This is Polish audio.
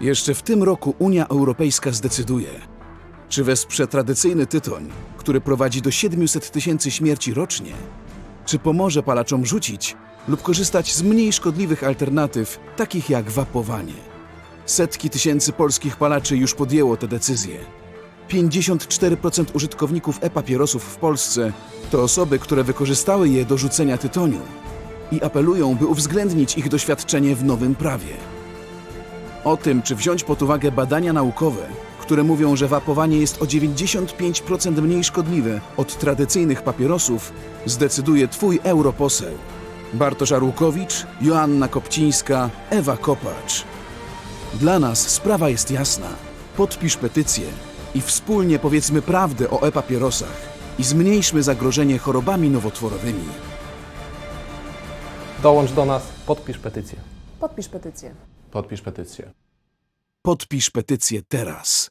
Jeszcze w tym roku Unia Europejska zdecyduje, czy wesprze tradycyjny tytoń, który prowadzi do 700 tysięcy śmierci rocznie, czy pomoże palaczom rzucić lub korzystać z mniej szkodliwych alternatyw, takich jak wapowanie. Setki tysięcy polskich palaczy już podjęło te decyzje. 54% użytkowników e-papierosów w Polsce to osoby, które wykorzystały je do rzucenia tytoniu i apelują, by uwzględnić ich doświadczenie w nowym prawie. O tym, czy wziąć pod uwagę badania naukowe, które mówią, że wapowanie jest o 95% mniej szkodliwe od tradycyjnych papierosów, zdecyduje Twój europoseł. Bartosz Arłukowicz, Joanna Kopcińska, Ewa Kopacz. Dla nas sprawa jest jasna. Podpisz petycję i wspólnie powiedzmy prawdę o e-papierosach i zmniejszmy zagrożenie chorobami nowotworowymi. Dołącz do nas, podpisz petycję. Podpisz petycję. Podpisz petycję. Podpisz petycję teraz.